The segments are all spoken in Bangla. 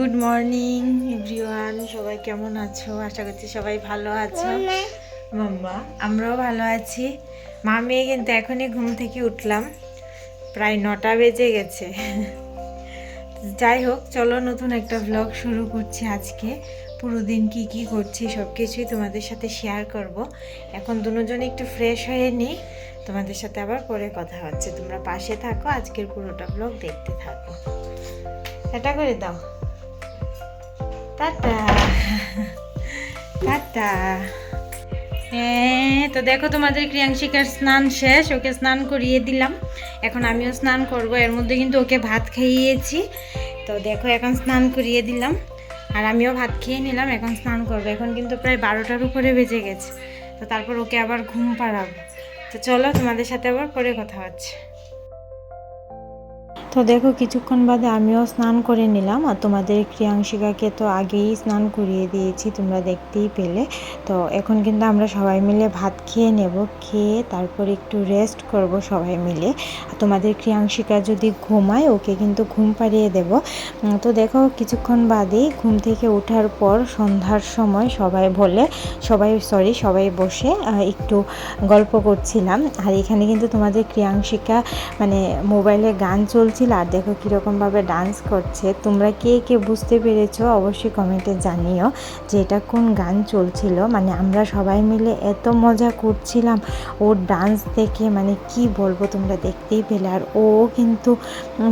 গুড মর্নিং এভরিওয়ান সবাই কেমন আছো? আশা করছি সবাই ভালো আছো। মাম্মা আমরাও ভালো আছি। মা মেয়ে কিন্তু এখনই ঘুম থেকে উঠলাম। প্রায় নটা বেজে গেছে। যাই হোক চলো নতুন একটা ব্লগ শুরু করছি আজকে। পুরো দিন কী কী করছি সব কিছুই তোমাদের সাথে শেয়ার করব। এখন দুজনে একটু ফ্রেশ হয়ে নিই। তোমাদের সাথে আবার পরে কথা হচ্ছে। তোমরা পাশে থাকো আজকের পুরোটা ব্লগ দেখতে থাকো। এটা করে দাও। টাটা। টাটা। হ্যাঁ তো দেখো তোমাদের ক্রিয়াংশিকার স্নান শেষ, ওকে স্নান করিয়ে দিলাম। এখন আমিও স্নান করব, এর মধ্যে কিন্তু ওকে ভাত খাইয়েছি। তো দেখো, এখন স্নান করিয়ে দিলাম। আর আমিও ভাত খেয়ে নিলাম, এখন স্নান করব। এখন কিন্তু প্রায় বারোটার উপরে বেজে গেছে। তো তারপর ওকে আবার ঘুম পাড়াবো। তো চলো তোমাদের সাথে আবার পরে কথা হচ্ছে। তো দেখো, কিছুক্ষণ বাদে আমিও স্নান করে নিলাম আর তোমাদের ক্রিয়াংশিকাকে তো আগেই স্নান করিয়ে দিয়েছি, তোমরা দেখতেই পেলে। তো এখন কিন্তু আমরা সবাই মিলে ভাত খেয়ে নেব, খেয়ে তারপর একটু রেস্ট করব সবাই মিলে। তোমাদের ক্রিয়াংশিকা যদি ঘুমায়, ওকে কিন্তু ঘুম পাড়িয়ে দেব। তো দেখো, কিছুক্ষণ বাদেই ঘুম থেকে ওঠার পর সন্ধ্যার সময় সবাই বলে, সবাই সরি সবাই বসে একটু গল্প করছিলাম। আর এখানে কিন্তু তোমাদের ক্রিয়াংশিকা মানে মোবাইলে গান চলছিল আর দেখো কীরকমভাবে ডান্স করছে। তোমরা কে কে বুঝতে পেরেছ অবশ্যই কমেন্টে জানিও যে এটা কোন গান চলছিল। মানে আমরা সবাই মিলে এত মজা করছিলাম ওর ডান্স দেখে। মানে কি বলব তোমরা দেখতেই পেলে। আর ও কিন্তু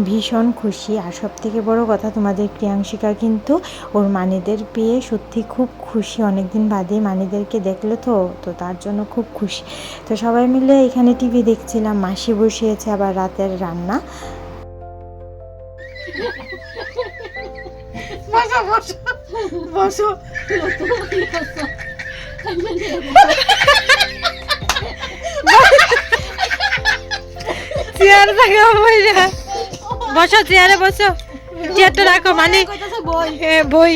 ভীষণ খুশি। আর সব থেকে বড় কথা তোমাদের ক্রিয়াংশিকা কিন্তু ওর মানিদের পেয়ে সত্যি খুব খুশি। অনেকদিন বাদে মানিদেরকে দেখল তো তো তার জন্য খুব খুশি। তো সবাই মিলে এখানে টিভি দেখছিলাম। মাসি বসিয়েছে আবার রাতের রান্না। বসো। বসো। চেয়ার থাকা বসো চেয়ারে বসো। চেয়ারটা রাখো মানে বই।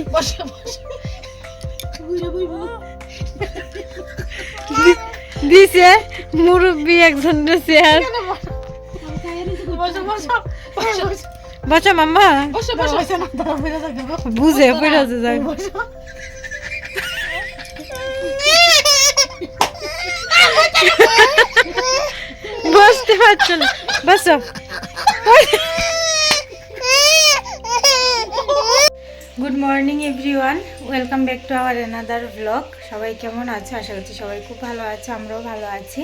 দিছে মুরব্বী একজন চেয়ার বসো। বসো বসো। বসো মাম্মা। বসো বসো। বুঝে পড়ে আছে যাই বসতে পারছ না। বসো। Good morning everyone welcome back to our another blog সবাই কেমন আছো? আশা করছি সবাই খুব ভালো আছে আমরাও ভালো আছি।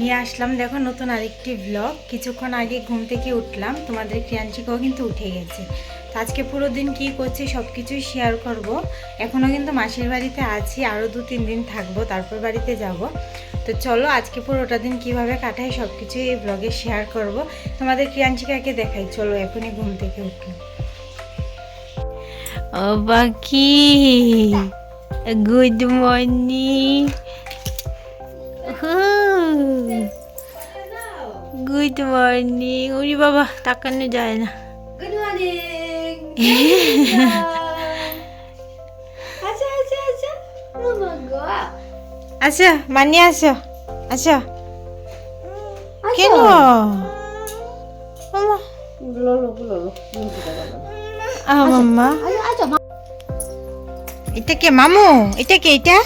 নিয়ে আসলাম। দেখো, নতুন আরেকটি ব্লগ কিছুক্ষণ আগে ঘুম থেকে উঠলাম। তোমাদের ক্রিয়াঞ্চিকাও কিন্তু উঠে গেছে। তো আজকে পুরো দিন কী করছি সব কিছুই শেয়ার করব। এখনও কিন্তু মাসির বাড়িতে আছি। আরও দু, তিন দিন থাকব, তারপর বাড়িতে যাব। তো চলো, আজকে পুরোটা দিন কীভাবে কাটাই সব কিছুই এই ব্লগে শেয়ার করব। তোমাদের ক্রিয়াঞ্চিকাকে দেখাই। চলো, এখনই ঘুম থেকে উঠলাম ও বাকি, গুড মর্নিং। গুড মর্নিং উরি বাবা তাকানো যায় না গুড মর্নিং আচ্ছা আচ্ছা আচ্ছা আসো মানি আসো আসো কেন মাম্মা এটা কে মামু এটা কে এটা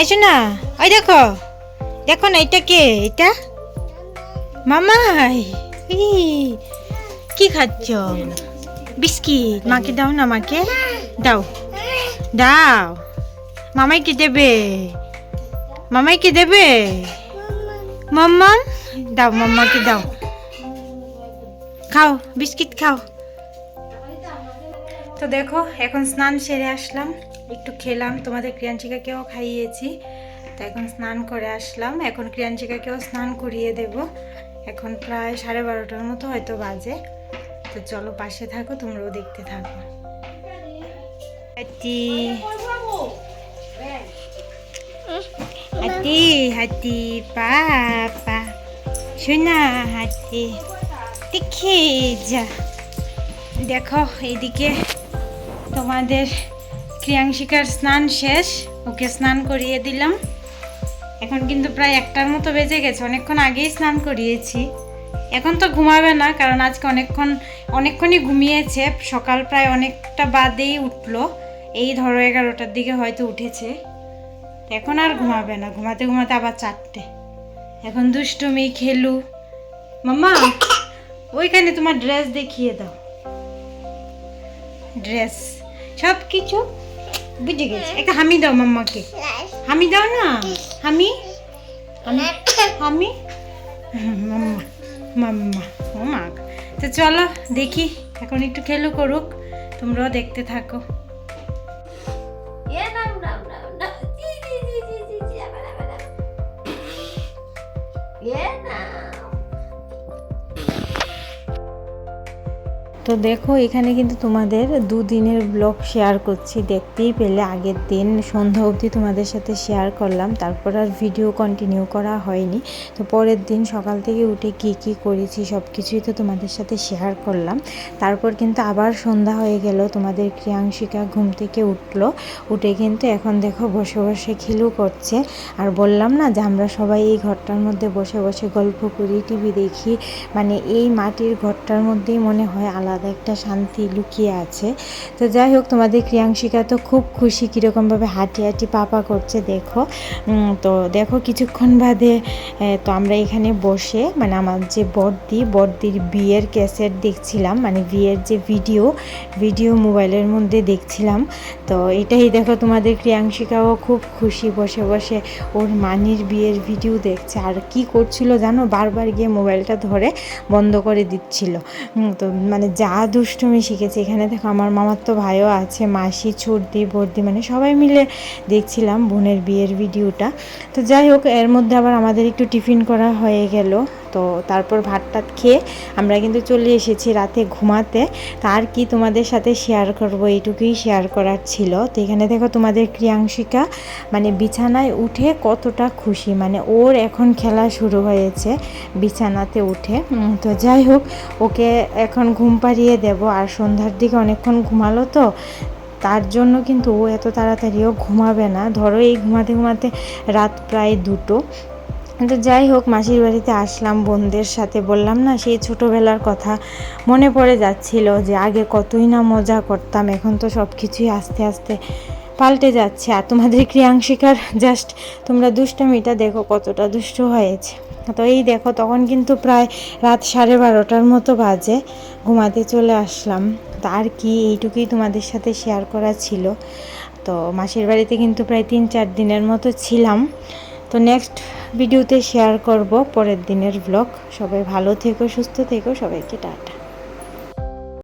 এসো না ওই দেখো দেখো না এটা কে এটা মামাই কি খাচ্ছ? বিস্কিট, মাকে দাও না মাকে। দাও। দাও। মামাইকে দেবে। মামাইকে দেবে। মাম্মাম দাও, মাম্মাকে দাও। খাও, বিস্কিট খাও। তো দেখো, এখন স্নান সেরে আসলাম। একটু খেলাম। তোমাদের ক্রিয়াঞ্চিকাকেও খাইয়েছি। তো এখন স্নান করে আসলাম। এখন ক্রিয়াঞ্চিকাকেও স্নান করিয়ে দেব। এখন প্রায় সাড়ে বারোটার মতো হয়তো বাজে। তো চলো পাশে থাকো, তোমরাও দেখতে থাকো। হাতি। হাতি হাতি পাপা শোনা হাতি, দেখে যা। দেখো এইদিকে তোমাদের ক্রিয়াংশিকার স্নান শেষ, ওকে স্নান করিয়ে দিলাম। এখন কিন্তু প্রায় একটার মতো বেজে গেছে। অনেকক্ষণ আগেই স্নান করিয়েছি। এখন তো ঘুমাবে না, কারণ আজকে অনেকক্ষণ, অনেকক্ষণই ঘুমিয়েছে। সকাল প্রায় অনেকটা বাদেই উঠল। এই ধরো এগারোটার দিকে হয়তো উঠেছে। এখন আর ঘুমাবে না। ঘুমাতে ঘুমাতে আবার চারটে। এখন দুষ্টুমি, খেলু। মাম্মা, ওইখানে তোমার ড্রেস দেখিয়ে দাও। ড্রেস। সব কিছু বুঝে গেছি একটা হামি দাও মাম্মাকে হামি দাও না হামি হামি মাম্মা মাম্মা ও মা তো চলো দেখি। এখন একটু খেলো করুক। তোমরাও দেখতে থাকো। তো দেখো, এখানে কিন্তু তোমাদের দুদিনের ব্লগ শেয়ার করছি। দেখতেই পেলে আগের দিন সন্ধ্যা অবধি তোমাদের সাথে শেয়ার করলাম। তারপর আর ভিডিও কন্টিনিউ করা হয়নি। তো পরের দিন সকাল থেকে উঠে কি কি করেছি সব কিছুই তো তোমাদের সাথে শেয়ার করলাম। তারপর কিন্তু আবার সন্ধ্যা হয়ে গেল, তোমাদের ক্রিয়াংশিকা ঘুম থেকে উঠল। উঠে কিন্তু এখন দেখো বসে বসে খিলু করছে। আর বললাম না যে আমরা সবাই এই ঘরটার মধ্যে বসে বসে গল্প করি, টিভি দেখি। মানে এই মাটির ঘরটার মধ্যেই মনে হয় আলাদা একটা শান্তি লুকিয়ে আছে। তো যাই হোক, তোমাদের ক্রিয়াংশিকা তো খুব খুশি কীরকমভাবে হাঁটি হাঁটি পাপা করছে, দেখো। তো দেখো, কিছুক্ষণ বাদে তো আমরা এখানে বসে মানে আমার যে বর্দি, বর্দির বিয়ের ক্যাসেট দেখছিলাম মানে বিয়ের যে ভিডিও ভিডিও মোবাইলের মধ্যে দেখছিলাম। তো এটাই দেখো, তোমাদের ক্রিয়াংশিকাও খুব খুশি, বসে বসে ওর মানির বিয়ের ভিডিও দেখছে। আর কি করছিল জানো, বারবার গিয়ে মোবাইলটা ধরে বন্ধ করে দিচ্ছিল। তো মানে যা দুষ্টুমি শিখেছি। এখানে দেখো আমার মামার তো ভাইও আছে, মাসি ছুটদি বর্দি মানে সবাই মিলে দেখছিলাম বোনের বিয়ের ভিডিওটা। তো যাই হোক, এর মধ্যে আবার আমাদের একটু টিফিন করা হয়ে গেল। তো তারপর ভাত টাত খেয়ে আমরা কিন্তু চলে এসেছি রাতে ঘুমাতে। তার কি তোমাদের সাথে শেয়ার করব, এইটুকুই শেয়ার করার ছিল। তো এখানে দেখো তোমাদের ক্রিয়াংশিকা মানে বিছানায় উঠে কতটা খুশি। মানে ওর এখন খেলা শুরু হয়েছে বিছানাতে উঠে। তো যাই হোক, ওকে এখন ঘুম পাড়িয়ে দেব। আর সন্ধ্যার দিকে অনেকক্ষণ ঘুমালো তো, তার জন্য কিন্তু ও এত তাড়াতাড়িও ঘুমাবে না। ধরো এই ঘুমাতে ঘুমাতে রাত প্রায় দুটো। তো যাই হোক, মাসির বাড়িতে আসলাম, বোনদের সাথে বললাম না, সেই ছোটোবেলার কথা মনে পড়ে যাচ্ছিল যে আগে কতই না মজা করতাম, এখন তো সব কিছুই আস্তে আস্তে পাল্টে যাচ্ছে। আর তোমাদের ক্রিয়াংশিকার জাস্ট তোমরা দুষ্টামিটা দেখো কতটা দুষ্ট হয়েছে। তো এই দেখো, তখন কিন্তু প্রায় রাত সাড়ে বারোটার মতো বাজে, ঘুমাতে চলে আসলাম। তার কি, এইটুকুই তোমাদের সাথে শেয়ার করা ছিল। তো মাসির বাড়িতে কিন্তু প্রায় তিন চার দিনের মতো ছিলাম। তো নেক্সট ভিডিওতে শেয়ার করব, পরের দিনের ব্লগ সবাই ভালো থেকো, সুস্থ থেকো, সবাইকে টাটা।